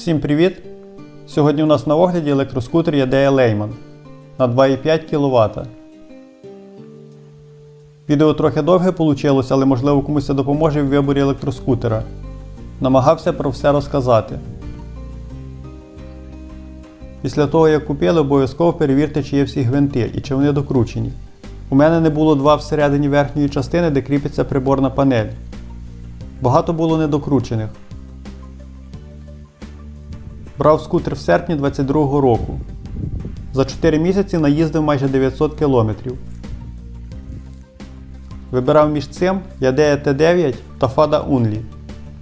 Всім привіт! Сьогодні у нас на огляді електроскутер Yadea Leyman на 2,5 кВт. Відео трохи довге вийшло, але можливо комусь це допоможе в виборі електроскутера. Намагався про все розказати. Після того, як купили, обов'язково перевірте, чи є всі гвинти і чи вони докручені. У мене не було два всередині верхньої частини, де кріпиться приборна панель. Багато було недокручених. Брав скутер в серпні 22 року. За 4 місяці наїздив майже 900 км. Вибирав між цим Yadea T9 та Fada Unli.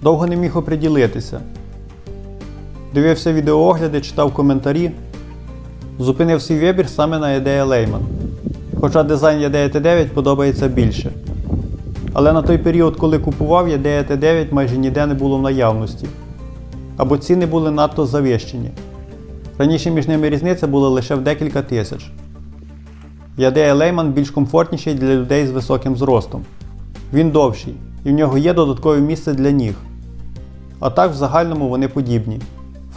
Довго не міг оприділитися. Дивився відеоогляди, читав коментарі. Зупинив свій вибір саме на Yadea Leyman. Хоча дизайн Yadea T9 подобається більше. Але на той період, коли купував, Yadea T9 майже ніде не було в наявності або ціни були надто завищені. Раніше між ними різниця була лише в декілька тисяч. Ядея Лейман більш комфортніший для людей з високим зростом. Він довший, і в нього є додаткове місце для ніг. А так в загальному вони подібні.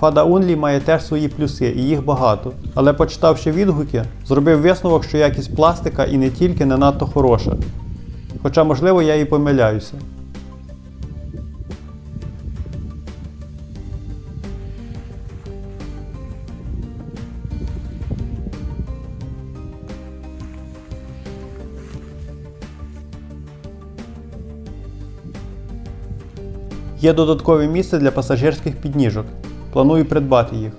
Fada Unli має теж свої плюси, і їх багато. Але почитавши відгуки, зробив висновок, що якість пластика і не тільки не надто хороша. Хоча, можливо, я і помиляюся. Є додаткове місце для пасажирських підніжок. Планую придбати їх.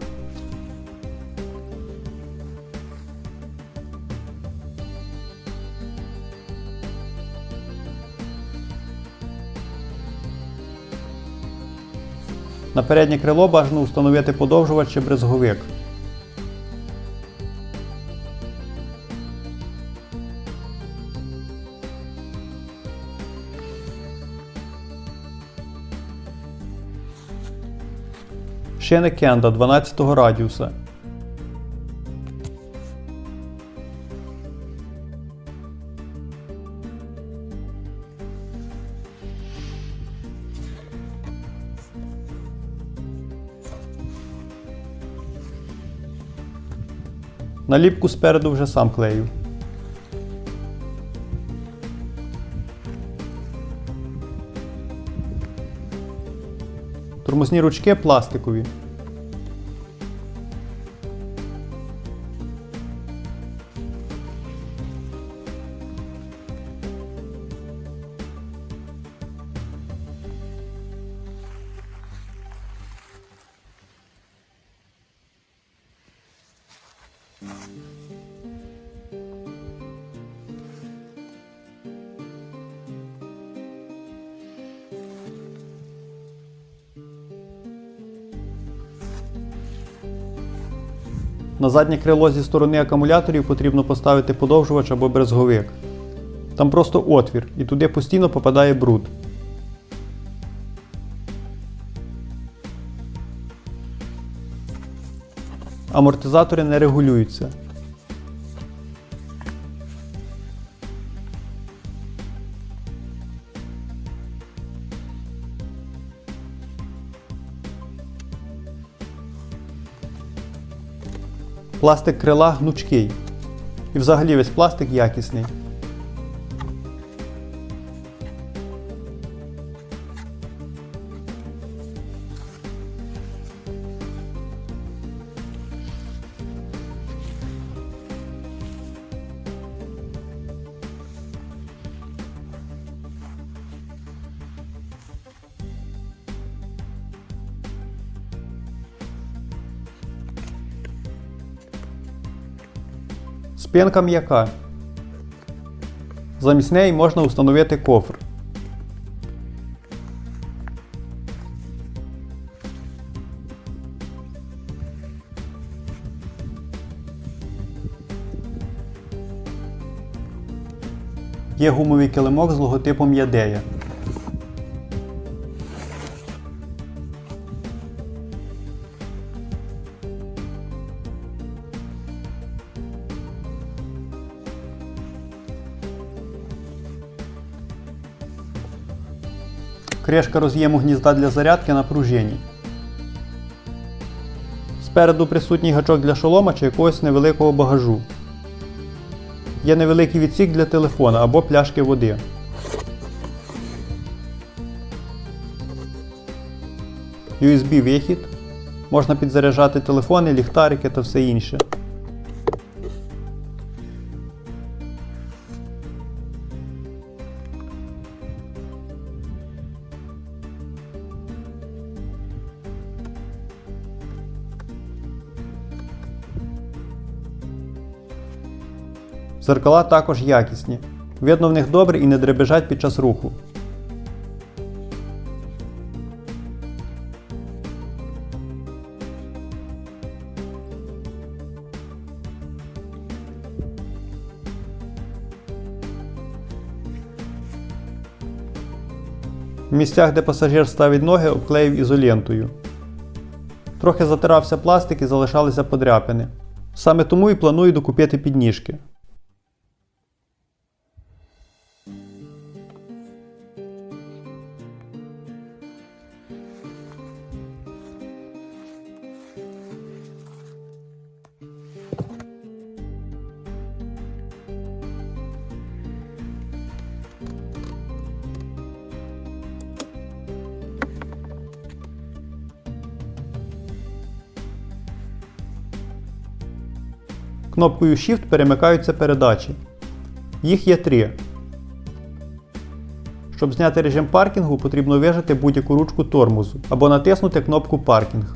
На переднє крило бажано встановити подовжувач чи брезговик. Шини Кенда 12 радіуса. Наліпку спереду вже сам клею. Тормозні ручки пластикові. Заднє крило зі сторони акумуляторів потрібно поставити подовжувач або брезговик. Там просто отвір, і туди постійно попадає бруд. Амортизатори не регулюються. Пластик крила гнучкий. І взагалі весь пластик якісний. Спинка м'яка. Замість неї можна встановити кофр. Є гумовий килимок з логотипом Ядея. Кришка роз'єму гнізда для зарядки на пружині. Спереду присутній гачок для шолома чи якогось невеликого багажу. Є невеликий відсік для телефона або пляшки води. USB-вихід. Можна підзаряджати телефони, ліхтарики та все інше. Зеркала також якісні. Видно в них добре і не дребежать під час руху. В місцях, де пасажир ставить ноги, обклеїв ізолентою. Трохи затирався пластик і залишалися подряпини. Саме тому і планую докупити підніжки. Кнопкою Shift перемикаються передачі. Їх є три. Щоб зняти режим паркінгу, потрібно вижати будь-яку ручку тормозу або натиснути кнопку Паркінг.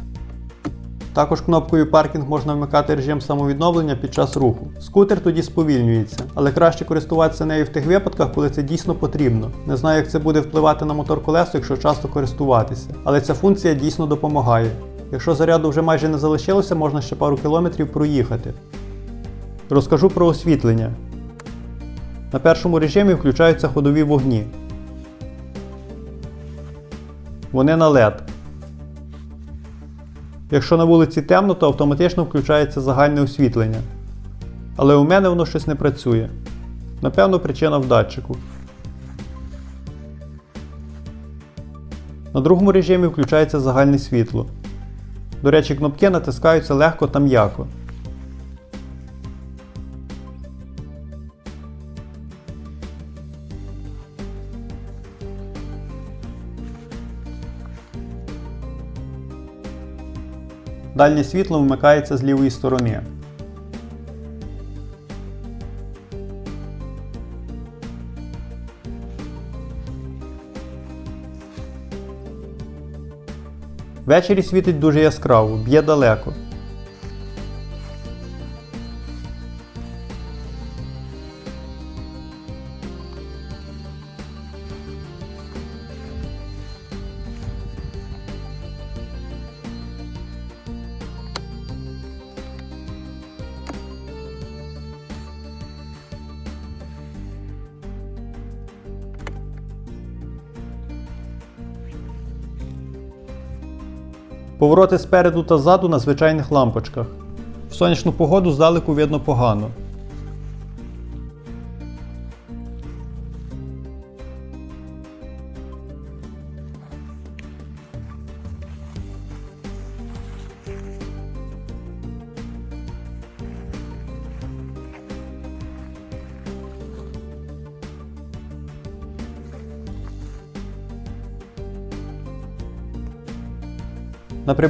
Також кнопкою паркінг можна вмикати режим самовідновлення під час руху. Скутер тоді сповільнюється, але краще користуватися нею в тих випадках, коли це дійсно потрібно. Не знаю, як це буде впливати на мотор колесо, якщо часто користуватися. Але ця функція дійсно допомагає. Якщо заряду вже майже не залишилося, можна ще пару кілометрів проїхати. Розкажу про освітлення. На першому режимі включаються ходові вогні. Вони на LED. Якщо на вулиці темно, то автоматично включається загальне освітлення. Але у мене воно щось не працює. Напевно, причина в датчику. На другому режимі включається загальне світло. До речі, кнопки натискаються легко та м'яко. Дальнє світло вмикається з лівої сторони. Ввечері світить дуже яскраво, б'є далеко. Повороти спереду та ззаду на звичайних лампочках. В сонячну погоду здалеку видно погано.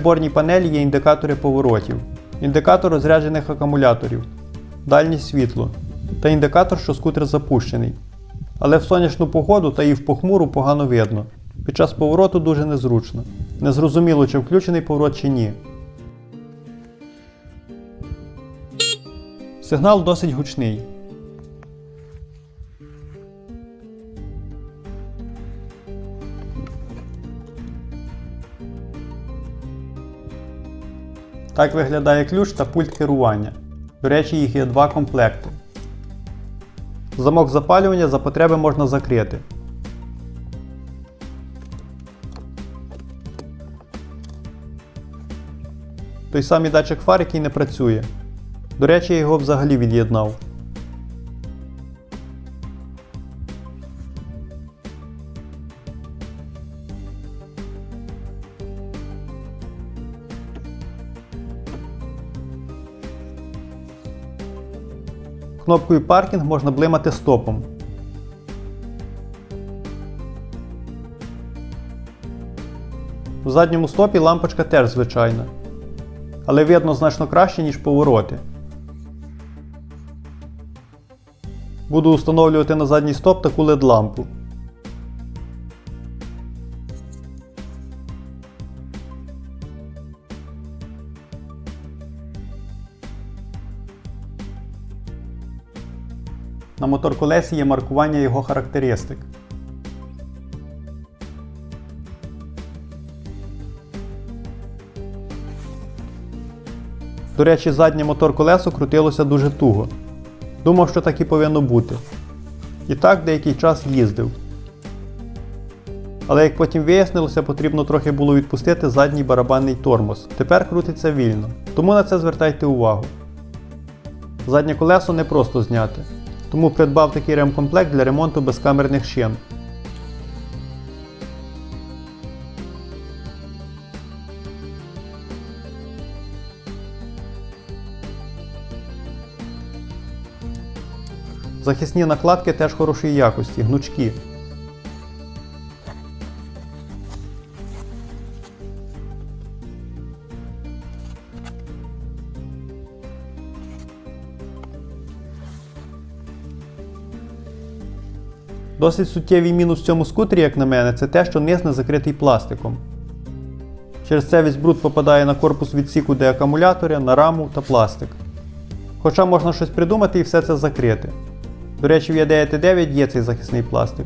Приборній панелі є індикатори поворотів, індикатор розряджених акумуляторів, дальнє світло та індикатор, що скутер запущений. Але в сонячну погоду та і в похмуру погано видно. Під час повороту дуже незручно. Незрозуміло, чи включений поворот чи ні. Сигнал досить гучний. Так виглядає ключ та пульт керування. До речі, їх є два комплекти. Замок запалювання за потреби можна закрити. Той самий датчик фар, який не працює. До речі, я його взагалі від'єднав. Кнопкою паркінг можна блимати стопом. У задньому стопі лампочка теж звичайна. Але видно значно краще, ніж повороти. Буду встановлювати на задній стоп таку LED На моторколесі є маркування його характеристик. До речі, заднє мотор-колесо крутилося дуже туго. Думав, що так і повинно бути. І так деякий час їздив. Але як потім вияснилося, потрібно трохи було відпустити задній барабанний тормоз. Тепер крутиться вільно. Тому на це звертайте увагу. Заднє колесо не просто зняти. Тому придбав такий ремкомплект для ремонту безкамерних шин. Захисні накладки теж хорошої якості, гнучкі. Досить суттєвий мінус в цьому скутері, як на мене, це те, що низ не закритий пластиком. Через це весь бруд попадає на корпус відсіку де акумулятора, на раму та пластик. Хоча можна щось придумати і все це закрити. До речі, в E9 9 є цей захисний пластик.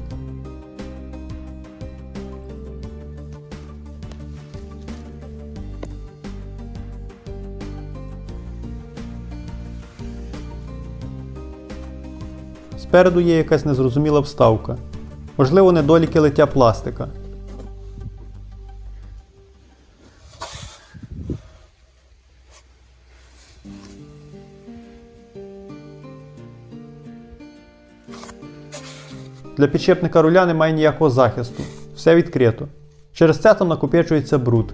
Спереду є якась незрозуміла вставка. Можливо, недоліки лиття пластика. Для підшипника руля немає ніякого захисту. Все відкрито. Через це там накопичується бруд.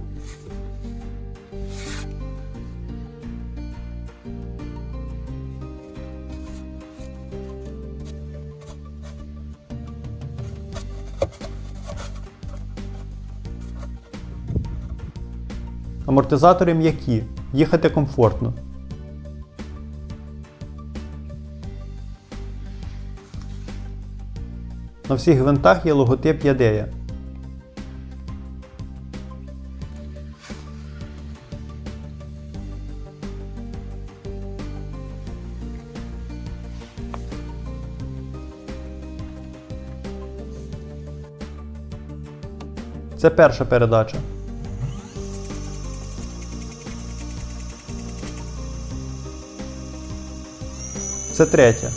Амортизатори м'які, їхати комфортно. На всіх гвинтах є логотип Ядея. Це перша передача. Це третя.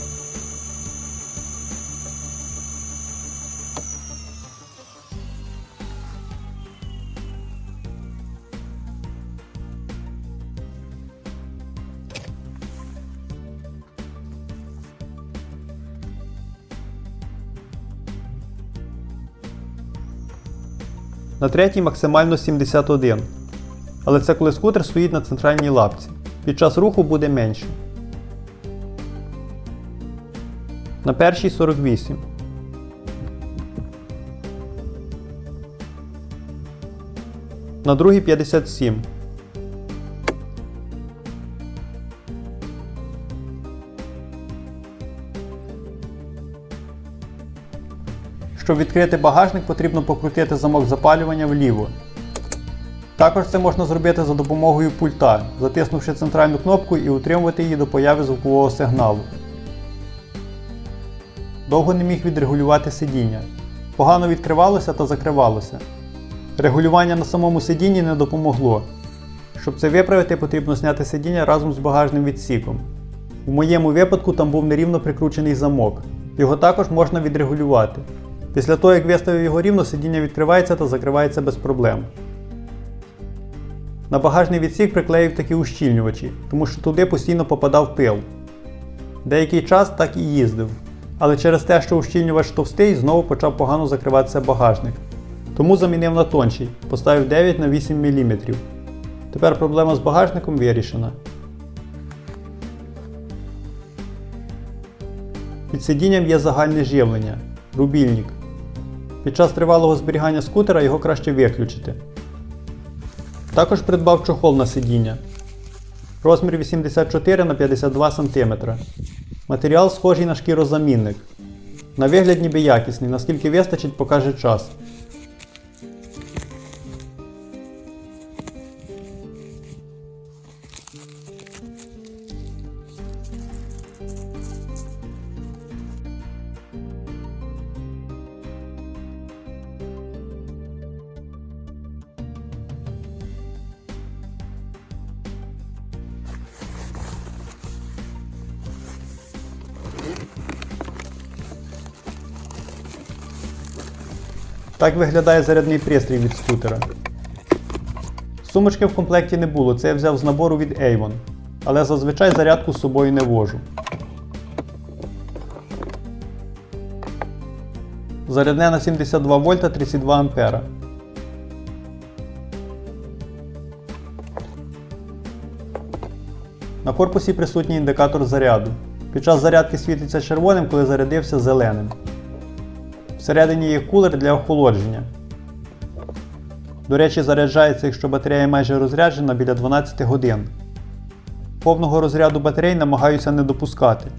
На третій максимально 71. Але це коли скутер стоїть на центральній лапці. Під час руху буде менше. На першій 48. На другій 57. Щоб відкрити багажник, потрібно покрутити замок запалювання вліво. Також це можна зробити за допомогою пульта, затиснувши центральну кнопку і утримувати її до появи звукового сигналу. Довго не міг відрегулювати сидіння. Погано відкривалося та закривалося. Регулювання на самому сидінні не допомогло. Щоб це виправити, потрібно зняти сидіння разом з багажним відсіком. У моєму випадку там був нерівно прикручений замок. Його також можна відрегулювати. Після того, як виставив його рівно, сидіння відкривається та закривається без проблем. На багажний відсік приклеїв такі ущільнювачі, тому що туди постійно попадав пил. Деякий час так і їздив. Але через те, що ущільнювач товстий, знову почав погано закриватися багажник. Тому замінив на тонший, поставив 9 на 8 мм. Тепер проблема з багажником вирішена. Під сидінням є загальне живлення рубільник. Під час тривалого зберігання скутера його краще виключити. Також придбав чохол на сидіння. Розмір 84 на 52 см. Матеріал схожий на шкірозамінник. На вигляд ніби якісний, наскільки вистачить, покаже час. Так виглядає зарядний пристрій від скутера. Сумочки в комплекті не було, це я взяв з набору від Avon, але зазвичай зарядку з собою не вожу. Зарядне на 72 вольта 32 ампера. На корпусі присутній індикатор заряду. Під час зарядки світиться червоним, коли зарядився зеленим. Всередині є кулер для охолодження. До речі, заряджається, якщо батарея майже розряджена біля 12 годин. Повного розряду батарей намагаюся не допускати.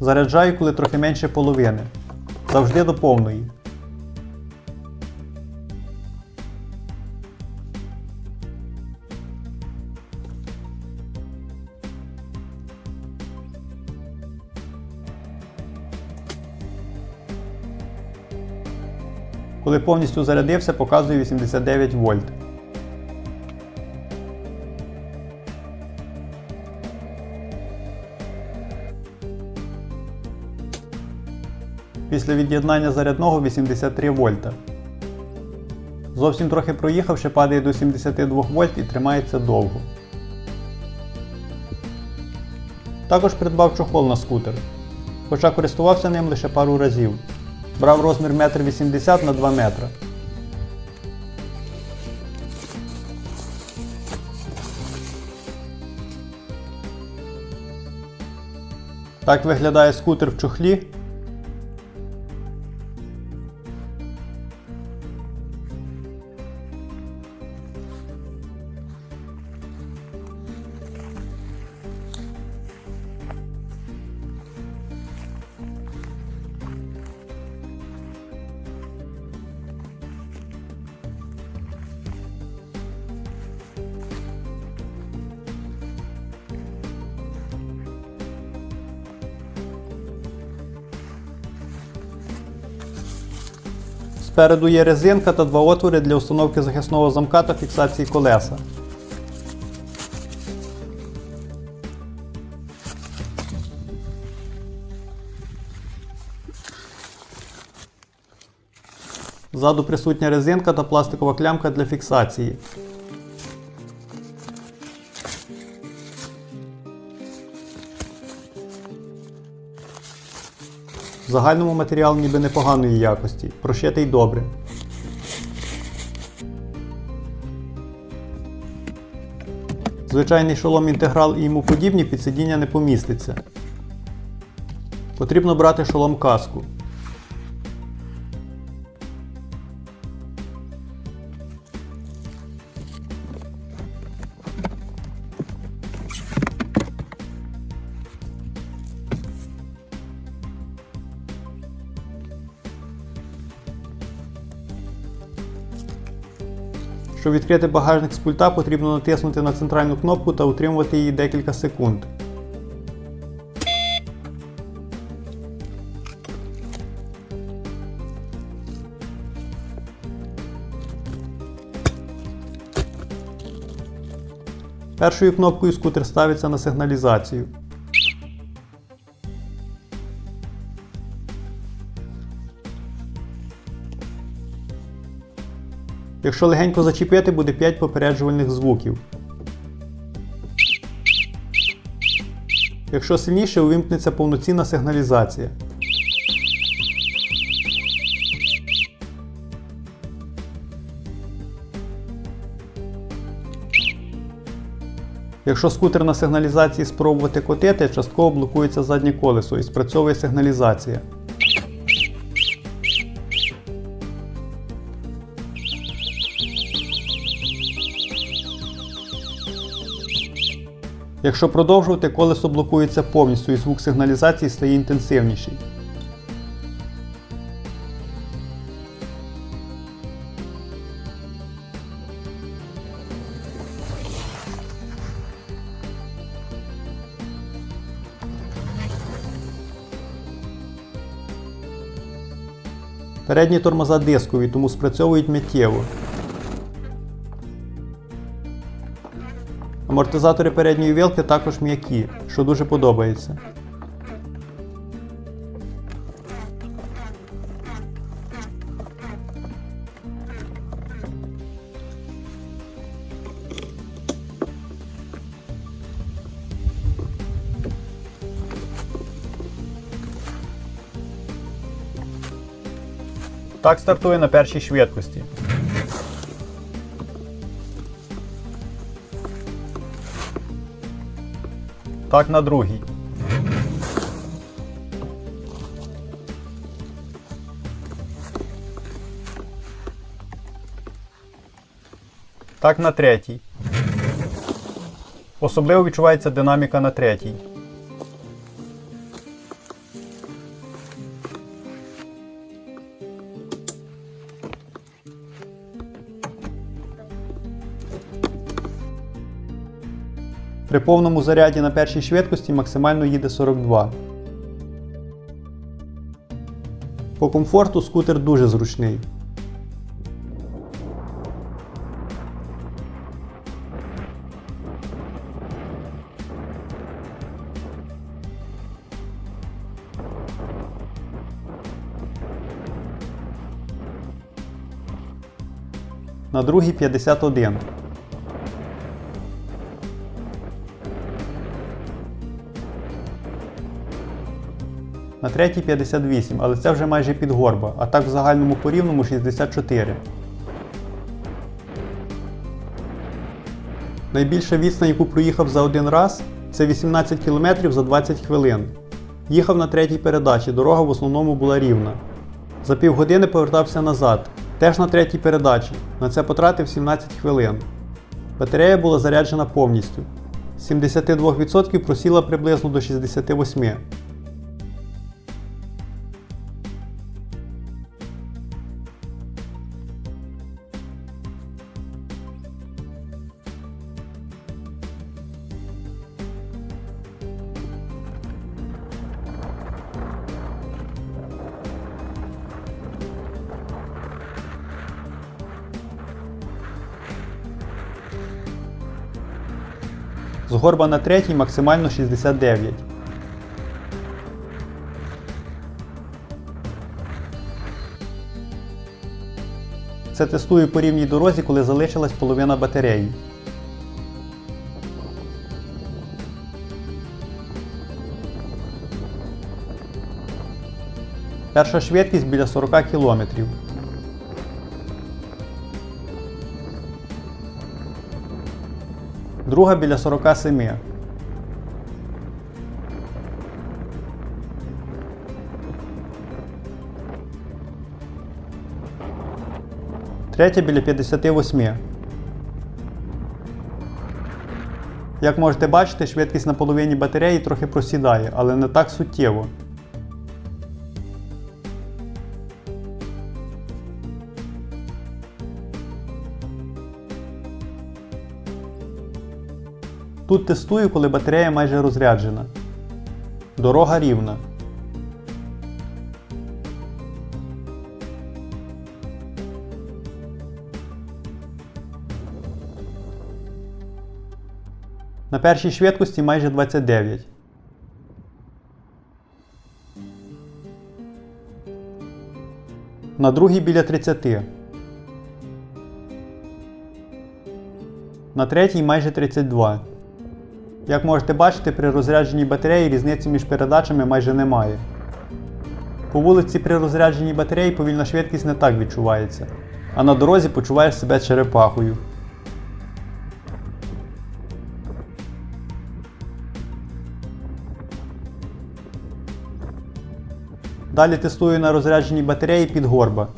Заряджаю, коли трохи менше половини. Завжди до повної. Коли повністю зарядився, показує 89 вольт. Після від'єднання зарядного 83 вольта. Зовсім трохи проїхавши, падає до 72 вольт і тримається довго. Також придбав чохол на скутер. Хоча користувався ним лише пару разів. Брав розмір 1,80 м на 2 метра. Так виглядає скутер в чохлі. Спереду є резинка та два отвори для установки захисного замка та фіксації колеса. Ззаду присутня резинка та пластикова клямка для фіксації. Загальному матеріал ніби непоганої якості, прошитий добре. Звичайний шолом інтеграл і йому подібні під сидіння не поміститься. Потрібно брати шолом каску. Щоб відкрити багажник з пульта, потрібно натиснути на центральну кнопку та утримувати її декілька секунд. Першою кнопкою скутер ставиться на сигналізацію. Якщо легенько зачепити, буде 5 попереджувальних звуків. Якщо сильніше, увімкнеться повноцінна сигналізація. Якщо скутер на сигналізації спробувати котити, частково блокується заднє колесо і спрацьовує сигналізація. Якщо продовжувати, колесо блокується повністю і звук сигналізації стає інтенсивніший. Передні тормоза дискові, тому спрацьовують миттєво. Амортизатори передньої вилки також м'які, що дуже подобається. Так стартує на першій швидкості. Так на другій. Так на третій. Особливо відчувається динаміка на третій. При повному заряді на першій швидкості максимально їде 42. По комфорту скутер дуже зручний. На другій 51. На третій 58, але це вже майже підгорба, а так в загальному порівному 64. Найбільша відстань, яку проїхав за один раз, це 18 км за 20 хвилин. Їхав на третій передачі, дорога в основному була рівна. За півгодини повертався назад, теж на третій передачі. На це потратив 17 хвилин. Батарея була заряджена повністю. З 72% просіла приблизно до 68%. Згорба на третій максимально 69. Це тестую по рівній дорозі, коли залишилась половина батареї. Перша швидкість біля 40 км. Друга біля 47. Третя біля 58. Як можете бачити, швидкість на половині батареї трохи просідає, але не так суттєво. Тут тестую, коли батарея майже розряджена. Дорога рівна. На першій швидкості майже 29. На другій біля 30. На третій майже 32. Як можете бачити, при розрядженій батареї різниці між передачами майже немає. По вулиці при розрядженій батареї повільна швидкість не так відчувається, а на дорозі почуваєш себе черепахою. Далі тестую на розрядженій батареї під горба.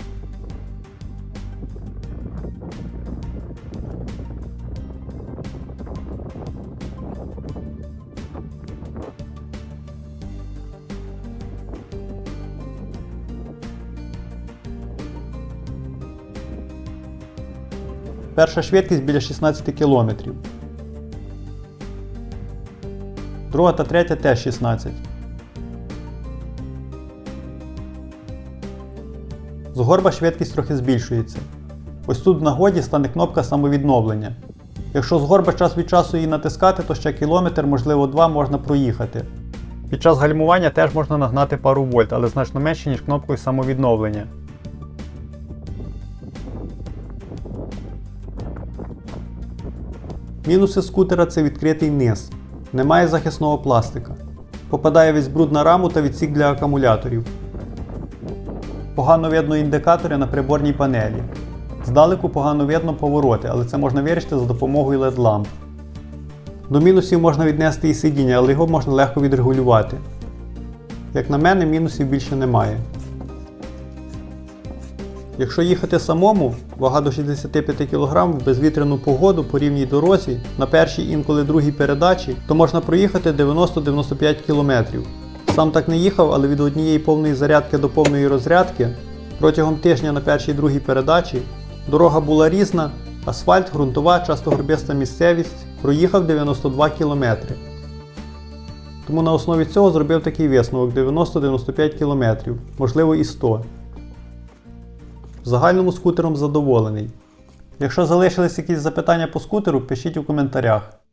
Перша швидкість біля 16 км. Друга та третя теж 16. З горба швидкість трохи збільшується. Ось тут в нагоді стане кнопка самовідновлення. Якщо з горба час від часу її натискати, то ще кілометр, можливо, два можна проїхати. Під час гальмування теж можна нагнати пару вольт, але значно менше, ніж кнопкою самовідновлення. Мінуси скутера це відкритий низ. Немає захисного пластика. Попадає весь бруд на раму та відсік для акумуляторів. Погано видно індикатори на приборній панелі. Здалеку погано видно повороти, але це можна вирішити за допомогою LED ламп. До мінусів можна віднести і сидіння, але його можна легко відрегулювати. Як на мене, мінусів більше немає. Якщо їхати самому, вага до 65 кг в безвітряну погоду по рівній дорозі на першій інколи другій передачі, то можна проїхати 90-95 км. Сам так не їхав, але від однієї повної зарядки до повної розрядки протягом тижня на першій другій передачі дорога була різна, асфальт, ґрунтова, часто горбиста місцевість, проїхав 92 км. Тому на основі цього зробив такий висновок 90-95 км, можливо і 100 в загальному скутером задоволений. Якщо залишились якісь запитання по скутеру, пишіть у коментарях.